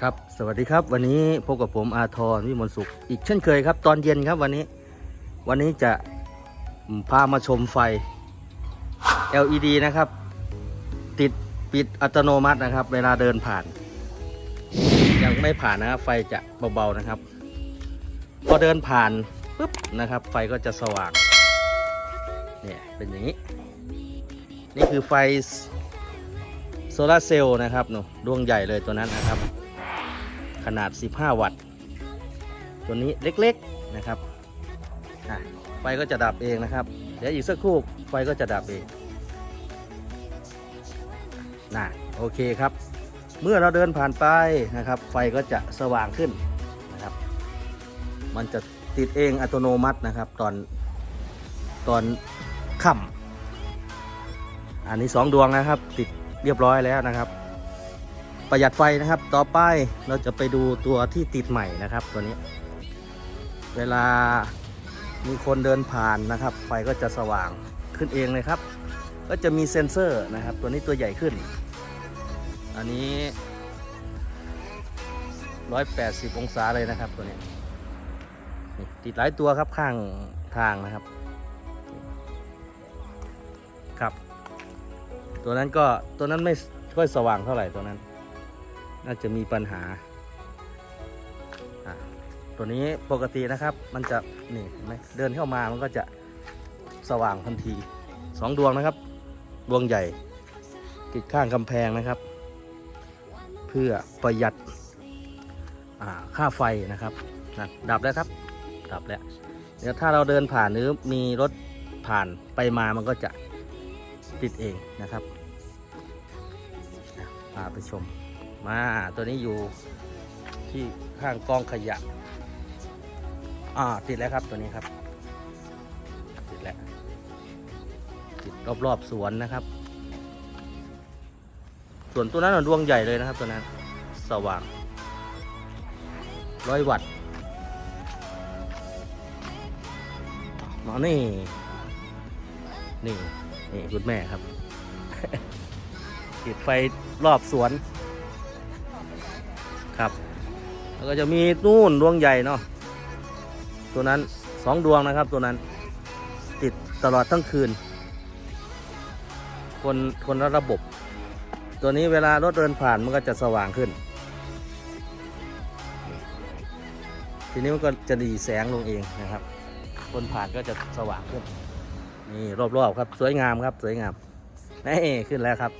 ครับสวัสดีครับวันนี้พบกับผมอาทรวิมลสุข อีกเช่นเคยครับ ตอนเย็นครับวันนี้ วันนี้จะพามาชมไฟ LED นะครับ ติดปิดอัตโนมัตินะครับ เวลาเดินผ่าน ยังไม่ผ่านนะครับไฟจะเบาๆนะครับ พอเดินผ่านปุ๊บนะครับ ไฟก็จะสว่างเนี่ยเป็นอย่างนี้ นี่คือไฟ โซลาร์เซลล์นะครับหนูดวงใหญ่เลยตัวนั้นนะครับ ขนาด 15 วัตต์ ตัวนี้เล็กๆนะครับไฟก็จะดับเองนะครับ เดี๋ยวอีกสักครู่ไฟก็จะดับเองน่ะโอเคครับ เมื่อเราเดินผ่านไปนะครับ ไฟก็จะสว่างขึ้นนะครับ มันจะติดเองอัตโนมัตินะครับ ตอนตอนค่ำอันนี้สองดวงนะครับ ติด เรียบร้อยแล้วนะครับ ประหยัดไฟนะครับ ต่อไปเราจะไปดูตัวที่ติดใหม่นะครับตัวนี้ เวลามีคนเดินผ่านนะครับ ไฟก็จะสว่างขึ้นเองเลยครับ ก็จะมีเซ็นเซอร์นะครับ ตัวนี้ตัวใหญ่ขึ้น อันนี้ 180 องศาเลยนะครับตัวนี้ติดหลายตัวครับข้างทางนะครับ ตัวนั้นก็ตัวนั้นไม่ค่อยสว่างเท่าไหร่ตัวนั้น น่าจะมีปัญหา ตัวนี้ปกตินะครับ มันจะนี่เห็นไหมเดินเข้ามามันก็จะสว่างทันทีสองดวงนะครับ ดวงใหญ่ติดข้างกำแพงนะครับ เพื่อประหยัดค่าไฟนะครับนะดับแล้วครับ ดับแล้วเดี๋ยวถ้าเราเดินผ่านหรือมีรถผ่านไปมามันก็จะ ติดเองนะครับอะพาไปชม มาตัวนี้อยู่ที่ข้างกองขยะ อ่าติดแล้วครับตัวนี้ครับ ติดแล้ว ติดรอบๆสวนนะครับ ส่วนตัวนั้นดวงใหญ่เลยนะครับตัวนั้น สว่างร้อยวัตต์มานี่นี่ นี่คุณแม่ครับติดไฟรอบสวน ครับ แล้วก็จะมีนู่นดวงใหญ่เนาะตัวนั้นสองดวงนะครับ ตัวนั้น ติดตลอดทั้งคืน คนคนละระบบ ตัวนี้เวลารถเดินผ่านมันก็จะสว่างขึ้น ทีนี้มันก็จะดีแสงลงเองนะครับ คนผ่านก็จะสว่างขึ้น นี่รอบๆครับสวยงามครับสวยงามนี่ขึ้นแล้วครับ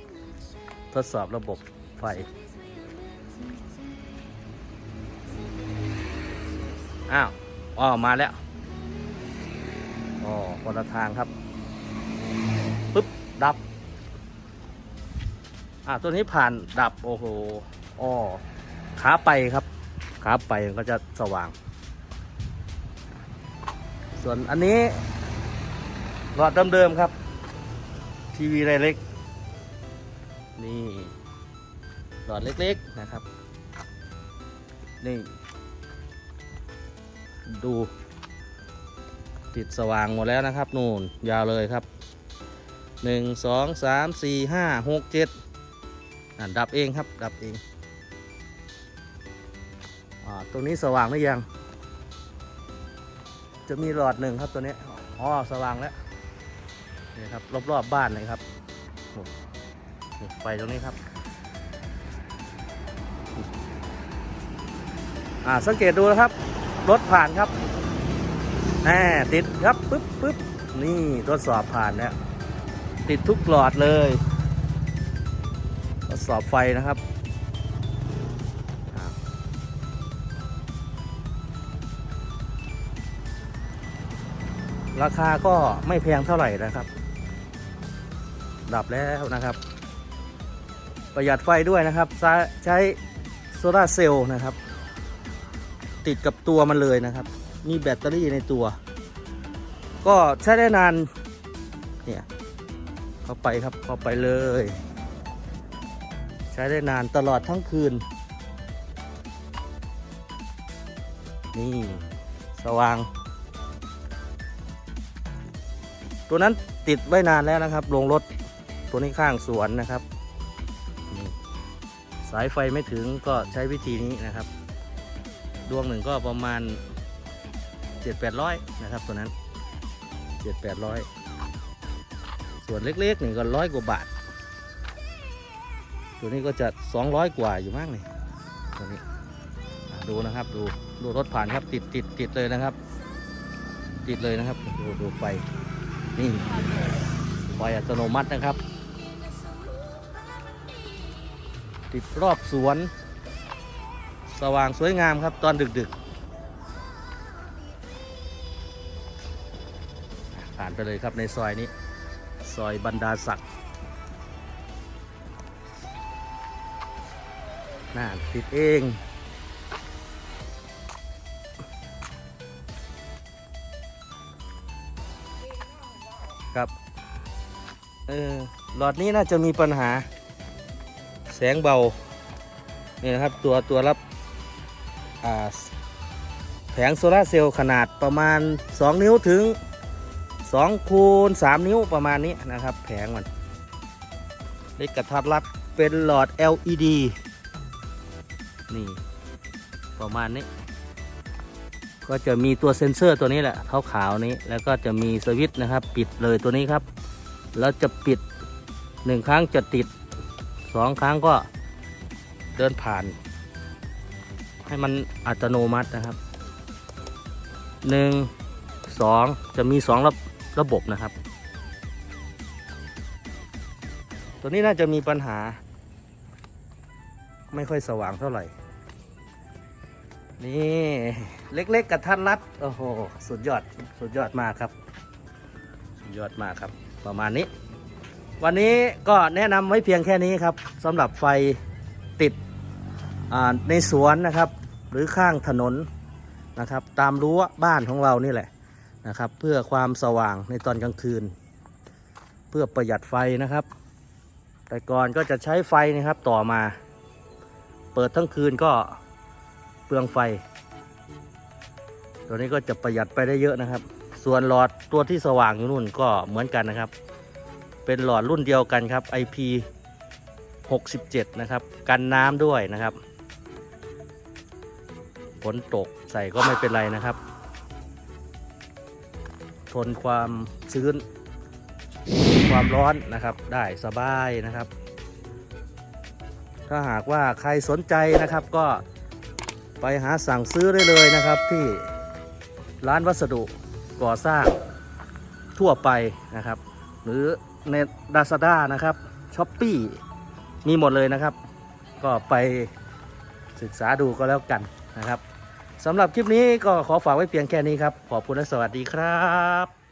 ทดสอบระบบไฟอ้าวอ๋อมาแล้วอ๋อคนละทางครับปึ๊บดับอ่าตัวนี้ผ่านดับโอ้โหอ๋อขาไปครับขาไปก็จะสว่าง ส่วนอันนี้ หลอดเดิมๆครับ ทีวีไรเล็ก นี่ หลอดเล็กๆนะครับ นี่ ดู ติดสว่างหมดแล้วนะครับ นู่นยาวเลยครับหนึ่งสองสามสี่ห้าหกเจ็ดอะดับเองครับ ดับเองอ่าตรงนี้สว่างหรือยัง จะมีหลอดหนึ่งครับตัวนี้อ๋อสว่างแล้ว นี่ครับรอบๆบบ้านเลยครับนี่ไฟตรงนี้ครับ อ่าสังเกตดูนะครับ รถผ่านครับแหมติดครับปึ๊บปึ๊บนี่ทดสอบผ่านแล้วติดทุกหลอดเลยทดสอบไฟนะครับราคาก็ไม่แพงเท่าไหร่นะครับ ดับแล้วนะครับ ประหยัดไฟด้วยนะครับ ใช้โซลาเซลล์นะครับ ติดกับตัวมันเลยนะครับ มีแบตเตอรี่ในตัว ก็ใช้ได้นานเนี่ยเข้าไปครับเข้าไปเลย ใช้ได้นานตลอดทั้งคืน นี่ สว่าง ตัวนั้นติดไว้นานแล้วนะครับลงรถ ตัวนี้ข้างสวนนะครับ สายไฟไม่ถึงก็ใช้วิธีนี้นะครับ ดวงหนึ่งก็ประมาณ 7-800นะครับ ตัวนั้น 7-800 ส่วนเล็กๆหนึ่งก็ร้อยกว่าบาท ตัวนี้ก็จะ 200 กว่าอยู่มากเลยตัวนี้ดูนะครับดูดูรถผ่านครับติดติดติดเลยนะครับ ติดเลยนะครับ ดูดูไฟนี่ไฟอัตโนมัตินะครับ ติดรอบสวน สว่างสวยงามครับตอนดึกๆ ผ่านไปเลยครับในซอยนี้ ซอยบรรดาศักดิ์น่าติดเองครับ เออ หลอดนี้น่าจะมีปัญหา งเบานี่นะครับตัวตัวรับแผงโซลาเซลล์ขนาดประมาณ 2 นิ้วถึง2คูณ3นิ้วประมาณนี้นะครับ แผงมันเล็กกระทัดรัดเป็นหลอด LED นี่ประมาณนี้ ก็จะมีตัวเซ็นเซอร์ตัวนี้แหละขาวๆนี้แล้วก็จะมีสวิตช์นะครับ ปิดเลยตัวนี้ครับ แล้วจะปิด1ครั้งจะติด 2ครั้งก็เดินผ่าน ให้มันอัตโนมัตินะครับ1 2จะมี2ระระบบนะครับ ตัวนี้น่าจะมีปัญหา ไม่ค่อยสว่างเท่าไหร่ นี่ เล็กๆกับทัดรัด โอ้โห สุดยอด สุดยอดมากครับ สุดยอดมากครับ ประมาณนี้ วันนี้ก็แนะนำไว้เพียงแค่นี้ครับสำหรับไฟติดในสวนนะครับ หรือข้างถนนนะครับ ตามรั้วบ้านของเรานี่แหละนะครับ เพื่อความสว่างในตอนกลางคืน เพื่อประหยัดไฟนะครับ แต่ก่อนก็จะใช้ไฟนะครับต่อมา เปิดทั้งคืนก็เปลืองไฟ ตัวนี้ก็จะประหยัดไปได้เยอะนะครับ ส่วนหลอดตัวที่สว่างอยู่นู่นก็เหมือนกันนะครับ เป็นหลอดรุ่นเดียวกันครับ IP 67 นะครับ กันน้ำด้วยนะครับฝนตกใส่ก็ไม่เป็นไรนะครับ ทนความชื้น ความร้อนนะครับได้สบายนะครับ ถ้าหากว่าใครสนใจนะครับก็ไปหาสั่งซื้อได้เลยนะครับที่ร้านวัสดุก่อสร้างทั่วไปนะครับ หรือใน Lazada นะครับช้อปปีมีหมดเลยนะครับ ก็ไปศึกษาดูก็แล้วกันนะครับสำหรับคลิปนี้ก็ขอฝากไว้เพียงแค่นี้ครับ ขอบคุณและสวัสดีครับ